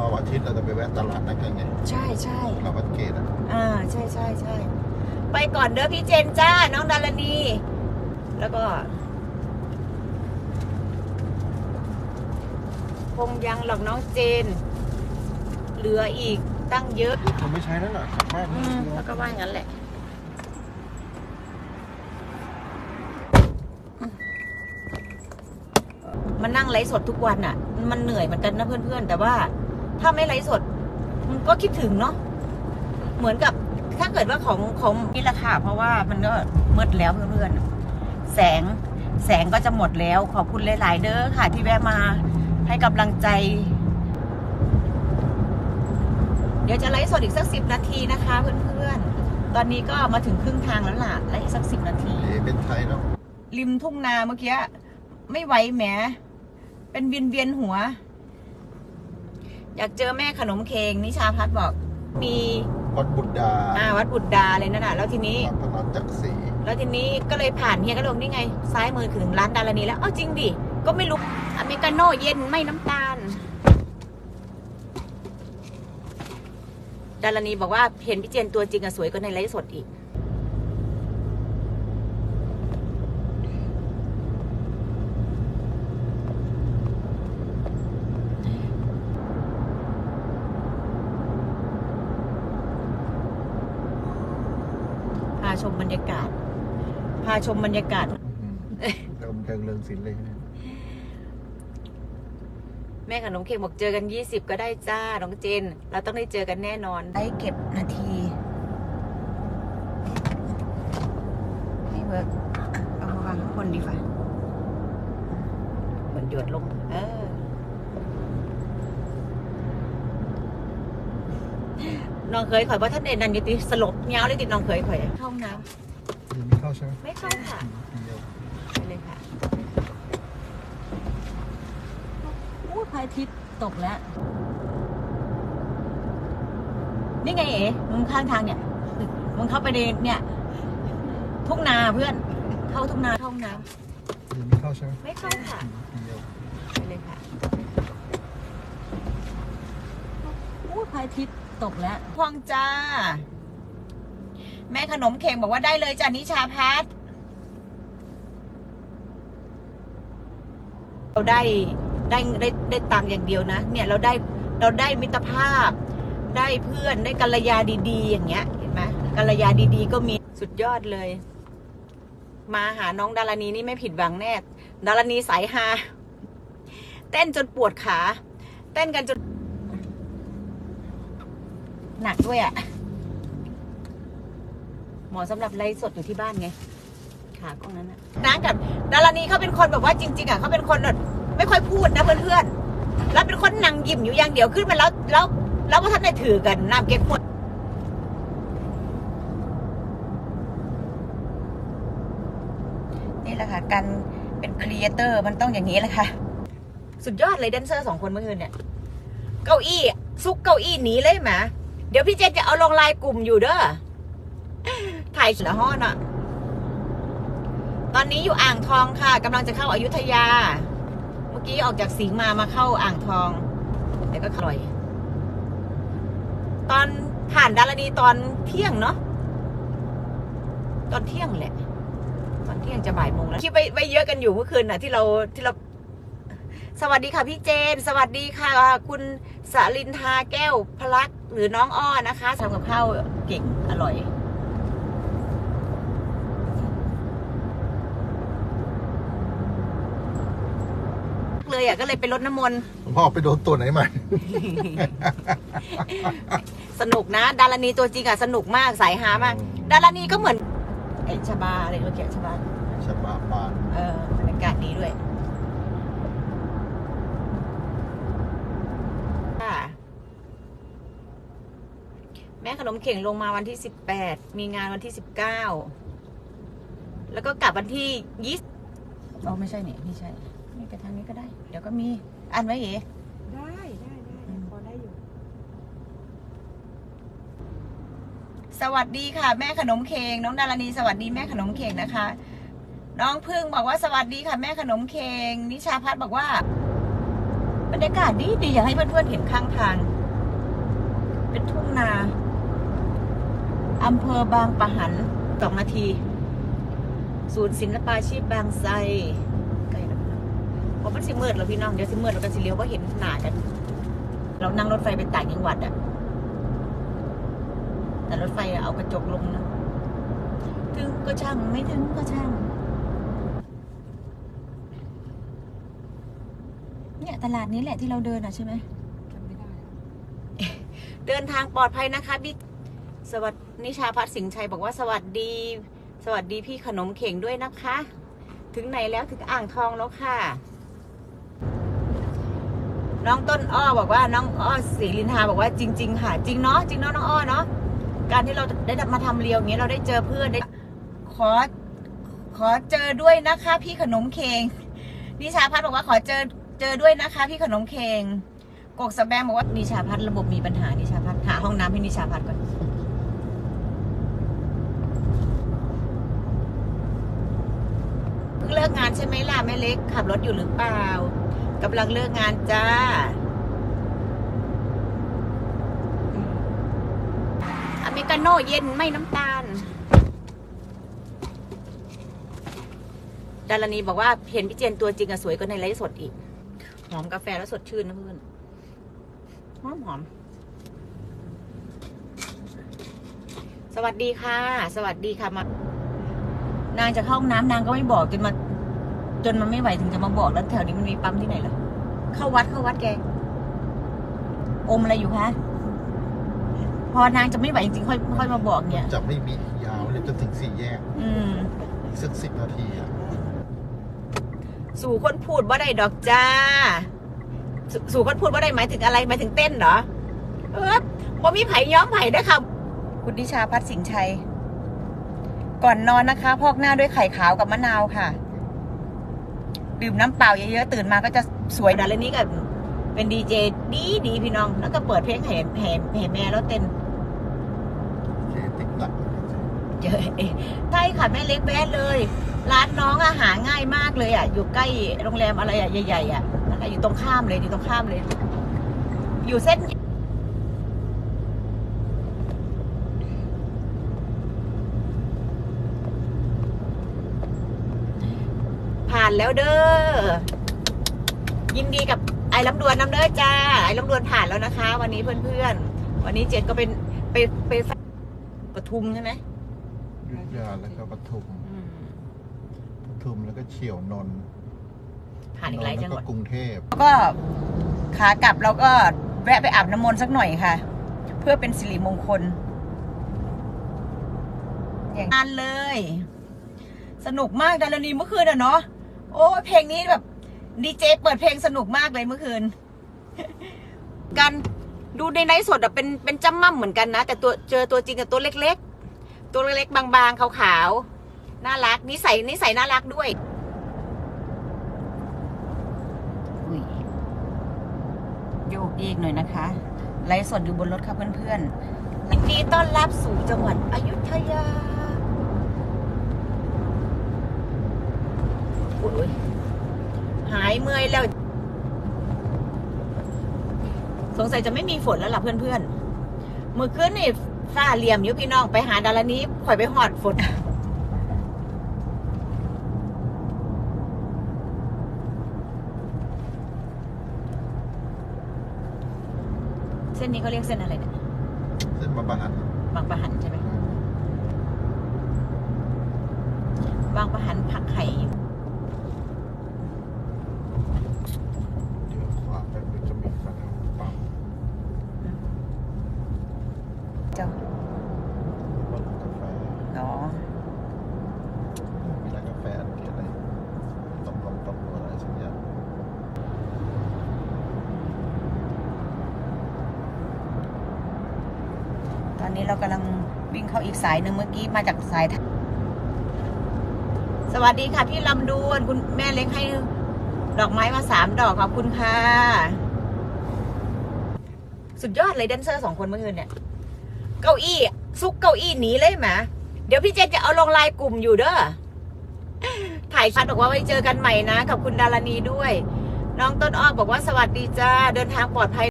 อวันอาทิตย์เราจะไปแวะตลาดนัดกันไงใช่ใช่ตลาดวัดเกตอะอ่าใช่ใช่ใช่ไปก่อนเด้อพี่เจนจ้า น้องดารณีแล้วก็คงยังหรอกน้องเจน เหลืออีกตั้งเยอะมันไม่ใช้แล้วล่ะกลับบ้านอืมแล้วก็ว่าอย่างนั้นแหละมันนั่งไลฟ์สดทุกวันอะ มันเหนื่อยเหมือนกันนะเพื่อนๆ แต่ว่า ถ้าไม่ไลฟ์สดมันก็คิดถึงเนาะเหมือนกับถ้าเกิดว่าของของนี่แหละค่ะ เพราะว่ามันก็มืดแล้วเพื่อนๆแสงแสงก็จะหมดแล้ว ขอบคุณหลาย ๆ เด้อค่ะ ที่แวะมาให้กำลังใจ เดี๋ยวจะไลฟ์สดอีกสักสิบนาทีนะคะ เพื่อนๆ ตอนนี้ก็มาถึงครึ่งทางแล้วล่ะไลฟ์อีกสักสิบนาทีเอ๋เป็นไทยเนาะริมทุ่งนาเมื่อกี้ไม่ไหวแหมเป็นเวียนเวียนๆหัว อยากเจอแม่ขนมเค้งนิชาพัฒน์บอก มีวัดบุตรดาอ่าวัดบุตรดาเลยนั่นน่ะแล้วทีนี้วัดพระนอนจักรศรีแล้วทีนี้ก็เลยผ่านเฮียก็ลงนี่ไง ซ้ายมือถึงร้านดารณีแล้วอ้าวจริงดิก็ไม่รู้อเมริกาโน่เย็นไม่น้ำตาล ดารณีบอกว่าเห็นพี่เจนตัวจริงอะสวยกว่าในไลฟ์สดอีก ชมบรรยากาศ พาชมบรรยากาศอื้อหือเริงเริงเริงศิลป์เลยนะแม่ขนมเค้กบอกเจอกันยี่สิบก็ได้จ้า น้องเจน เราต้องได้เจอกันแน่นอนได้เก็บนาทีไม่เวิร์กเอามาวางข้างบนดีกว่าเหมือนหยดลง เออ น้องเคยข่อยว่าท่านเอ็นนันอยุติสลบเงาเลยติดน้องเคยข่อยเข้าห้องน้ยังไม่เข้าใช่ไหมำไม่เข้าค่ะเดียวไปเลยค่ะอู้พระอาทิตย์ตกแล้ว นี่ไงเอ๋มึงข้างทางเนี่ย มึงเข้าไปในเนี่ย ทุ่งนาเพื่อน เข้าทุ่งนาเข้าห้องน้ยังไม่เข้าใช่ไหมำไม่เข้าค่ะเดียวไปเลยค่ะอู้พระอาทิตย์ ตกแล้วพวงจ้า แม่ขนมเข่งบอกว่าได้เลยจ้านิชาพัฒเราได้ได้ได้ได้ตังค์อย่างเดียวนะ เนี่ยเราได้เราได้มิตรภาพ ได้เพื่อนได้กัลยาดี ๆ อย่างเงี้ยเห็นไหมกัลยาดีๆ ก็มีสุดยอดเลย มาหาน้องดารณีนี่ไม่ผิดหวังแน่ดารณีสายฮาเต้นจนปวดขา เต้นกันจน หนักด้วยอะ่ะ หมอสำหรับไลฟ์สดอยู่ที่บ้านไง ขากล้องนั้นนะนะกับดารณีเขาเป็นคนแบบว่าจริง ๆ อะเขาเป็นคนแบบไม่ค่อยพูดนะเพื่อนๆ แล้วเป็นคนนั่งยิ้มอยู่อย่างเดียวขึ้นมาแล้ว แล้วแล้วก็ท่านได้ถือกันน้ำเก๊กฮวยนี่แหละค่ะการเป็นครีเอเตอร์มันต้องอย่างนี้แหละค่ะ สุดยอดเลยแดนเซอร์สองคนเมื่อคืนเนี่ย เก้าอี้ซุกเก้าอี้หนีเลยไหม เดี๋ยวพี่เจนจะเอาลงไลน์กลุ่มอยู่เด้อ ถ่ายเสือห้อนอะ ตอนนี้อยู่อ่างทองค่ะกำลังจะเข้าอายุทยา เมื่อกี้ออกจากสิงห์มามาเข้าอ่างทอง แต่ก็อร่อย ตอนผ่านดารณีตอนเที่ยงเนาะ ตอนเที่ยงแหละ ตอนเที่ยงจะบ่ายโมงแล้วคิดไปไปเยอะกันอยู่เมื่อคืนน่ะ ที่เราที่เรา สวัสดีค่ะพี่เจน สวัสดีค่ะ คุณสลินทาแก้วพลักษณ์หรือน้องอ้อนะคะทำกับข้าวเก่งอร่อยเลยอะก็เลยไปรดน้ำมนต์หลวงพ่อไปโดนตัวไหนมา สนุกนะ ดารณีตัวจริงอะ สนุกมากสายฮามาก ดารณีก็เหมือนไอชบาอะไรเมื่อกี้ชบาชบาบานเออบรรยากาศดีด้วยค่ะแม่ขนมเข่งลงมาวันที่สิบแปดมีงานวันที่สิบเก้าแล้วก็กลับวันที่ยี่สิบอ๋อไม่ใช่เนี่ยไม่ใช่นี่ไปทางนี้ก็ได้ เดี๋ยวก็มีอ่านไว้เอ๋ได้ได้ได้พอได้อยู่ สวัสดีค่ะ แม่ขนมเค้งน้องดารณีสวัสดีแม่ขนมเค้งนะคะ น้องพึ่งบอกว่าสวัสดีค่ะ แม่ขนมเค้งนิชาพัฒน์บอกว่าบรรยากาศดีดีอยากให้เพื่อนๆเห็นข้างทางเป็นทุ่งนา อำเภอบางปะหันสองนาที ศูนย์ศิลปาชีพบางไทรใกล้แล้วพี่น้องเพราะมันสิมืดแล้วพี่น้องเดี๋ยวสิมืดแล้วกันสิเลี้ยวว่าเห็นหนากัน เรานั่งรถไฟไปต่างจังหวัดอะแต่รถไฟอะเอากระจกลงนะถึงก็ช่างไม่ถึงก็ช่าง เนี่ยตลาดนี้แหละที่เราเดินอะใช่ไหมจำไม่ได้ เดินทางปลอดภัยนะคะบิ๊กสวัสดี นิชาพัฒน์สิงห์ชัยบอกว่าสวัสดี สวัสดีพี่ขนมเข่งด้วยนะคะ ถึงไหนแล้วถึงอ่างทองแล้วค่ะ น้องต้นอ้อบอกว่าน้องอ้อศรีลินทาบอกว่าจริง ๆ ค่ะ จริงเนาะจริงเนาะน้องอ้อเนาะการที่เราได้มาทำเรียวอย่างเงี้ยเราได้เจอเพื่อนได้ขอขอเจอด้วยนะคะ พี่ขนมเข่งนิชาพัฒน์บอกว่าขอเจอเจอด้วยนะคะ พี่ขนมเข่งกกสแบงบอกว่านิชาพัฒน์ระบบมีปัญหานิชาพัฒน์หาห้องน้ำให้นิชาพัฒน์ก่อน เพิ่งเลิกงานใช่ไหมล่ะแม่เล็ก ขับรถอยู่หรือเปล่ากำลังเลิกงานจ้าอืมอเมริกาโน่เย็นไม่น้ำตาลดารณีบอกว่าเห็นพี่เจนตัวจริงอะสวยกว่าในไลฟ์สดอีก หอมกาแฟแล้วสดชื่นนะเพื่อนหอมหอม สวัสดีค่ะ สวัสดีค่ะมา นางจะเข้าห้องน้ำนางก็ไม่บอกจนมาจนมันไม่ไหวถึงจะมาบอกแล้วแถวนี้มันมีปั๊มที่ไหนล่ะ เข้าวัดเข้าวัดแก อมอะไรอยู่คะพอนางจะไม่ไหวจริงๆค่อยค่อยมาบอกเนี่ย จะไม่มียาวเลยจนถึงสี่แยก อืมอีกสักสิบนาทีอะสู่คนพูดว่าได้ดอกจ้าสสู่คนพูดว่าได้หมายถึงอะไรหมายถึงเต้นเหรอ เออพอมีไผ่ย้อมไผ่ด้วยค่ะ คุณดิชาพัฒน์สิงห์ชัย ก่อนนอนนะคะ พอกหน้าด้วยไข่ขาวกับมะนาวค่ะ ดื่มน้ำเปล่าเยอะๆตื่นมาก็จะสวยนะแล้วนี่ก็เป็นดีเจดีดีพี่น้อง แล้วก็เปิดเพลงแห่แห่แห่แม่แล้วเต้นเคติ๊กหลักเจอเองใช่ค่ะแม่เล็กแวะเลย ร้านน้องอาหาง่ายมากเลยอะ อยู่ใกล้โรงแรมอะไรอะใหญ่ๆอะนั่นแหละอยู่ตรงข้ามเลยอยู่ตรงข้ามเลย อยู่เส้นานแล้วเด้อ ยินดีกับไอ้ลำดวนน้ำเด้อจ้า ไอ้ลำดวนผ่านแล้วนะคะ วันนี้เพื่อนๆ วันนี้เจนก็เป็นไปไปปทุมใช่ไหมยุทธยาแล้วก็ปทุมอืมปทุมแล้วก็เฉียวนนท์ผ่านอีกหลายจังหวัดแล้วก็กรุงเทพแล้วก็ขากลับเราก็แวะไปอาบน้ำมนต์สักหน่อยค่ะ เพื่อเป็นสิริมงคล อย่างนั้นเลย สนุกมากดารณีเมื่อคืนอะเนาะ โอ้ยเพลงนี้แบบดีเจเปิดเพลงสนุกมากเลยเมื่อคืนกันดูในไลฟ์สดอะเป็นเป็นจ้ำม่ำเหมือนกันนะ แต่ตัวเจอตัวจริงกับตัวเล็ก ๆ ตัวเล็กๆ บางๆขาวๆน่ารักนิสัยนิสัยน่ารักด้วยอุ๊ยโยกเยกหน่อยนะคะไลฟ์สดอยู่บนรถค่ะเพื่อนๆยินดีต้อนรับสู่จังหวัดอยุธยา โอ้ยหายเมื่อยแล้ว สงสัยจะไม่มีฝนแล้วล่ะเพื่อนๆมือขึ้นนี่ฟ้าเหลี่ยมอยู่พี่น้องไปหาดารนี้ข่อยไปหอดฝนเส้นนี้เขาเรียกเส้นอะไรเนี่ยเส้นบางปะหันบางประหันใช่ไหมบางประหันผักไข่ เดี๋ยวขวาไปมันจะมีสนามปั๊ม เจ้า ร้านกาแฟ อ๋อ มีร้านกาแฟอันเดียวเลยต้มลมต้มอะไรสักอย่าง ต อนนี้เรากำลังวิ่งเข้าอีกสายหนึ่งเมื่อกี้มาจากสาย สวัสดีค่ะพี่ลำดวนคุณแม่เล็กให้ดอกไม้มาสามดอกขอบคุณค่ะ สุดยอดเลยแดนเซอร์สองคนเมื่อคืนเนี่ย เก้าอี้ ซุกเก้าอี้หนีเลยไหมเดี๋ยวพี่เจนจะเอาลงไลน์กลุ่มอยู่เด้อถ่ายชัดบอกว่าไว้เจอกันใหม่นะกับคุณดารณีด้วย น้องต้นอ้อบอกว่าสวัสดีจ้าเดินทางปลอดภัย